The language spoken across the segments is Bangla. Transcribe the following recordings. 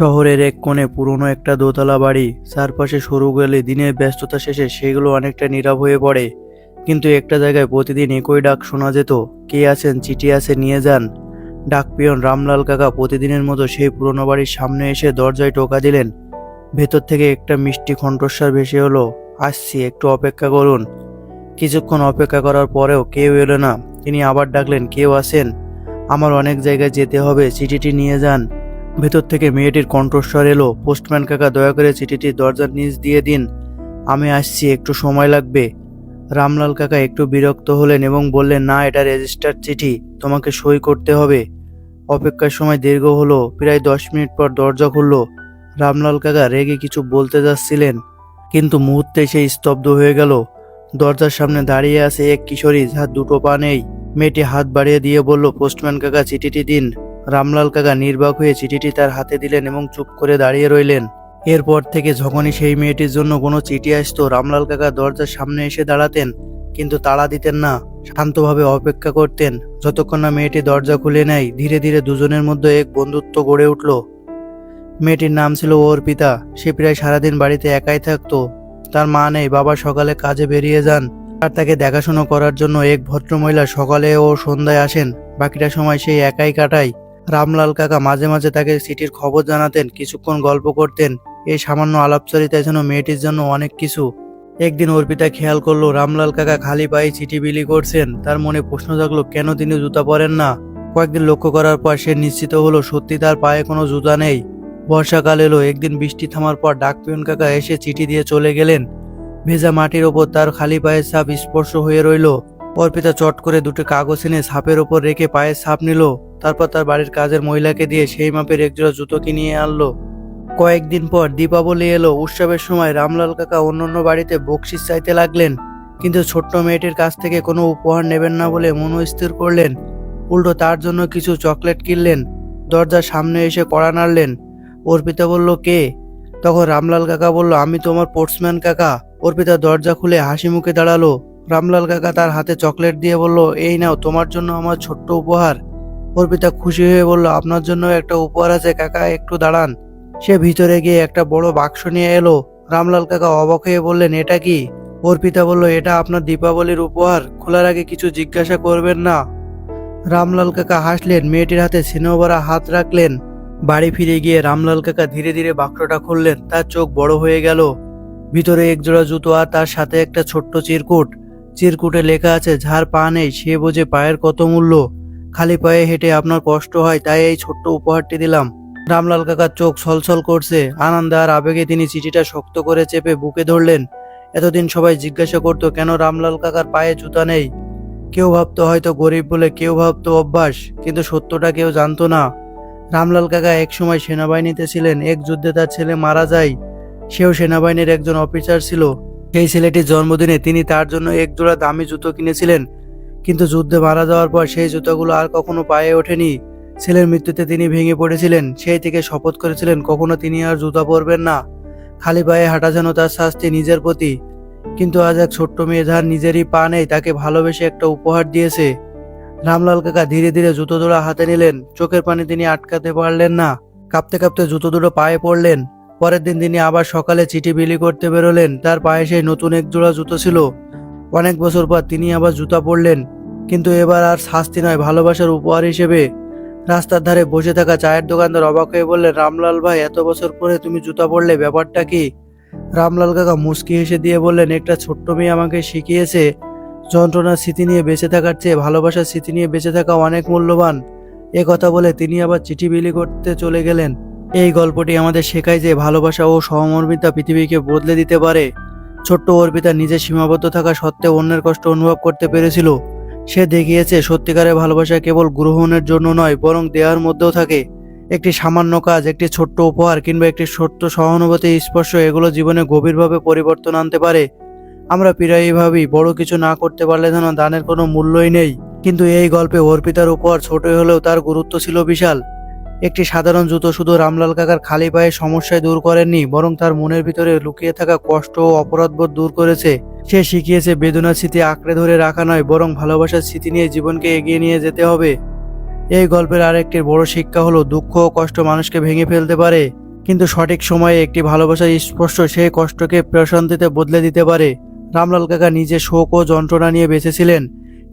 শহরের এক কোণে পুরনো একটা দোতলা বাড়ি, চারপাশে সরু গেলে, দিনের ব্যস্ততা শেষে সেগুলো অনেকটা নীরব হয়ে পড়ে। কিন্তু একটা জায়গায় প্রতিদিন একই ডাক শোনা যেত, কে আছেন, চিঠি আছে, নিয়ে যান। ডাক পিয়ন রামলাল কাকা প্রতিদিনের মতো সেই পুরনো বাড়ির সামনে এসে দরজায় টোকা দিলেন। ভেতর থেকে একটা মিষ্টি কণ্ঠস্বর ভেসে হলো আসছি, একটু অপেক্ষা করুন। কিছুক্ষণ অপেক্ষা করার পরেও কেউ এলো না। তিনি আবার ডাকলেন, কেউ আছেন? আমার অনেক জায়গায় যেতে হবে, চিঠিটি নিয়ে যান। ভেতর থেকে মেয়েটির কণ্ঠস্বর এলো, পোস্টম্যান কাকা, দয়া করে চিঠিটি দরজার নিচ দিয়ে দিন। আমি আসছি, একটু সময় লাগবে। রামলাল কাকা একটু বিরক্ত হলেন এবং বললেন, না, এটা রেজিস্টার চিঠি, তোমাকে সই করতে হবে। অপেক্ষার সময় দীর্ঘ হলো, প্রায় দশ মিনিট পর দরজা খুলল। রামলাল কাকা রেগে কিছু বলতে যাচ্ছিলেন, কিন্তু মুহূর্তে সেই স্তব্ধ হয়ে গেল। দরজার সামনে দাঁড়িয়ে আছে এক কিশোরী, যার দুটো পা নেই। মেয়েটি হাত বাড়িয়ে দিয়ে বলল, পোস্টম্যান কাকা, চিঠিটি দিন। রামলাল কাকা নির্বাক হয়ে চিঠিটি তার হাতে দিলেন এবং চুপ করে দাঁড়িয়ে রইলেন। এরপর থেকে যখনই সেই মেয়েটির জন্য কোনো চিঠি আসতো, রামলাল কাকা দরজার সামনে এসে দাঁড়াতেন, কিন্তু তাড়া দিতেন না, শান্তভাবে অপেক্ষা করতেন। যতক্ষণ না মেয়েটি দরজা খুলে নেয়, ধীরে ধীরে দুজনের মধ্যে এক বন্ধুত্ব গড়ে উঠল। মেয়েটির নাম ছিল অর্পিতা সে প্রায় সারাদিন বাড়িতে একাই থাকতো। তার মা নেই, বাবা সকালে কাজে বেরিয়ে যান। আর তাকে দেখাশোনা করার জন্য এক ভদ্রমহিলা সকালে ও সন্ধ্যায় আসেন, বাকিটা সময় সেই একাই কাটায়। রামলাল কাকা মাঝে মাঝে তাকে সিটির খবর জানাতেন, কিছুক্ষণ গল্প করতেন। এই সামান্য আলাপচারিতায় যেন মেয়েটির জন্য অনেক কিছু। একদিন অর্পিতা খেয়াল করল, রামলাল কাকা খালি পায়ে চিঠি বিলি করছেন। তার মনে প্রশ্ন জাগলো, কেন তিনি জুতা পরেন না? কয়েকদিন লক্ষ্য করার পর সে নিশ্চিত হলো, সত্যি তার পায়ে কোনো জুতা নেই। বর্ষাকাল এলো, একদিন বৃষ্টি থামার পর ডাকপিয়ন কাকা এসে চিঠি দিয়ে চলে গেলেন। ভেজা মাটির ওপর তার খালি পায়ের ছাপ স্পর্শ হয়ে রইল। অর্পিতা চট করে দুটো কাগজ এনে ছাপের ওপর রেখে পায়ের ছাপ নিল। তারপর তার বাড়ির কাজের মহিলাকে দিয়ে সেই মাপের একজোড়া জুতো কিনিয়ে আনলো। কয়েকদিন পর দীপাবলি এলো। উৎসবের সময় রামলাল কাকা অন্যান্য বাড়িতে বকশিস চাইতে লাগলেন। কিন্তু ছোট্ট মেয়েটির কাছ থেকে কোনো উপহার নেবেন না বলে মনস্থির করলেন। উল্টো তার জন্য কিছু চকলেট কিনলেন। দরজার সামনে এসে কড়া নাড়লেন। অর্পিতা বলল, কে? তখন রামলাল কাকা বলল, আমি তোমার পোর্টসম্যান কাকা। অর্পিতা দরজা খুলে হাসি মুখে দাঁড়াল। রামলাল কাকা তার হাতে চকলেট দিয়ে বলল, এই নাও, তোমার জন্য আমার ছোট্ট উপহার। অর্পিতা খুশি হয়ে বলল, আপনার জন্য একটা উপহার আছে কাকা, একটু দাঁড়ান। সে ভিতরে গিয়ে একটা বড় বাক্স নিয়ে এলো। রামলাল কাকা অবাক হয়ে বললেন, এটা কি? অর্পিতা বলল, এটা আপনার দীপাবলির উপহার, খোলার আগে কিছু জিজ্ঞাসা করবেন না। রামলাল কাকা হাসলেন, মেয়েটির হাতে স্নেহভরা হাত রাখলেন। বাড়ি ফিরে গিয়ে রামলাল কাকা ধীরে ধীরে বাক্সটা খুললেন, তার চোখ বড় হয়ে গেল। ভিতরে একজোড়া জুতো আর তার সাথে একটা ছোট্ট চিরকুট। চিরকুটে লেখা আছে যার পা নেই, সে বোঝে পায়ের কত মূল্য। খালি পায়ে হেঁটে আপনার কষ্ট হয়, তাই এই ছোট্ট উপহারটি দিলাম। রামলাল কাকার চোখ ছলছল করছে। আনন্দে আর আবেগে তিনি চিঠিটা শক্ত করে চেপে বুকে ধরলেন। এতদিন সবাই জিজ্ঞাসা করতো, কেন রামলাল কাকার পায়ে জুতা নেই? কেউ ভাবতো হয়তো গরিব বলে, কেউ ভাবতো অভ্যাস, কিন্তু সত্যটা কেউ জানতো না। রামলাল কাকা এক সময় সেনাবাহিনীতে ছিলেন, এক যুদ্ধে তার ছেলে মারা যায়। সেও সেনাবাহিনীর একজন অফিসার ছিল। সেই ছেলেটির জন্মদিনে তিনি তার জন্য এক জোড়া দামি জুতো কিনেছিলেন। কিন্তু যুদ্ধে মারা যাওয়ার পর সেই জুতোগুলো আর কখনো পায়ে ওঠেনি। ছেলের মৃত্যুতে তিনি ভেঙে পড়েছিলেন। সেই থেকে শপথ করেছিলেন, কখনো তিনি আর জুতা পরবেন না। খালি পায়ে হাঁটা যেন তার শাস্তি নিজের প্রতি। কিন্তু আজ এক ছোট্ট মেয়ে যার নিজেরই পা নেই, তাকে ভালোবেসে একটা উপহার দিয়েছে। রামলাল কাকা ধীরে ধীরে জুতো দুটো হাতে নিলেন। চোখের পানি তিনি আটকাতে পারলেন না। কাঁপতে কাঁপতে জুতো দুটো পায়ে পড়লেন। পরের দিন তিনি আবার সকালে চিঠি বিলি করতে বেরোলেন। তার পায়ে সেই নতুন এক জোড়া জুতো ছিল। অনেক বছর পর তিনি আবার জুতা পরলেন। কিন্তু এবার আর শাস্তি নয়, ভালোবাসার উপহার হিসেবে। রাস্তার ধারে বসে থাকা চায়ের দোকানদার অবাক হয়ে বললেন, রামলাল ভাই, এত বছর পরে তুমি জুতা পরলে, ব্যাপারটা কি? রামলাল কাকা মুস্কি হেসে দিয়ে বললেন, একটা ছোট্ট মেয়ে আমাকে শিখিয়েছে, যন্ত্রণার স্মৃতি নিয়ে বেঁচে থাকার চেয়ে ভালোবাসার স্মৃতি নিয়ে বেঁচে থাকা অনেক মূল্যবান। এ কথা বলে তিনি আবার চিঠি বিলি করতে চলে গেলেন। এই গল্পটি আমাদের শেখায় যে ভালোবাসা ও সহমর্মিতা পৃথিবীকে বদলে দিতে পারে। ছোট্ট অর্পিতা নিজের সীমাবদ্ধ থাকা সত্ত্বেও অন্যের কষ্ট অনুভব করতে পেরেছিল। সে দেখিয়েছে, সত্যিকারের ভালোবাসা কেবল গ্রহণের জন্য নয়, বরং দেওয়ার মধ্যেও থাকে। একটি সামান্য কাজ, একটি ছোট্ট উপহার কিংবা একটি ছোট্ট সহানুভূতি স্পর্শ, এগুলো জীবনে গভীরভাবে পরিবর্তন আনতে পারে। আমরা প্রায়ই ভাবি, বড় কিছু না করতে পারলে যেন দানের কোনো মূল্যই নেই। কিন্তু এই গল্পে অর্পিতার উপহার ছোট হলেও তার গুরুত্ব ছিল বিশাল। একটি সাধারণ জুতো শুধু রামলাল কাকার খালি পায়ে সমস্যায় দূর করেননি, বরং তার মনের ভিতরে লুকিয়ে থাকা কষ্ট ও অপরাধবোধ দূর করেছে। সে শিখিয়েছে, বেদনার স্মৃতি আঁকড়ে ধরে রাখা নয়, বরং ভালোবাসার স্মৃতি নিয়ে জীবনকে এগিয়ে নিয়ে যেতে হবে। এই গল্পের আরেকটি বড় শিক্ষা হলো, দুঃখ ও কষ্ট মানুষকে ভেঙে ফেলতে পারে, কিন্তু সঠিক সময়ে একটি ভালোবাসার স্পর্শ সেই কষ্টকে প্রশান্তিতে বদলে দিতে পারে। রামলাল কাকা নিজে শোক ও যন্ত্রণা নিয়ে বেঁচেছিলেন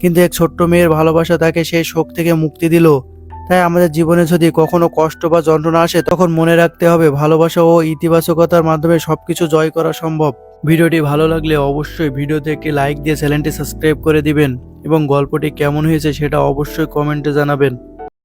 কিন্তু এক ছোট্ট মেয়ের ভালোবাসা তাকে সেই শোক থেকে মুক্তি দিল। তাই আমাদের জীবনে যদি কখনো কষ্ট বা যন্ত্রণা আসে, তখন মনে রাখতে হবে ভালোবাসা ও ইতিবাচকতার মাধ্যমে সবকিছু জয় করা সম্ভব। ভিডিওটি ভালো লাগলে অবশ্যই ভিডিওতে একটি লাইক দিয়ে চ্যানেলটি সাবস্ক্রাইব করে দিবেন এবং গল্পটি কেমন হয়েছে সেটা অবশ্যই কমেন্টে জানাবেন।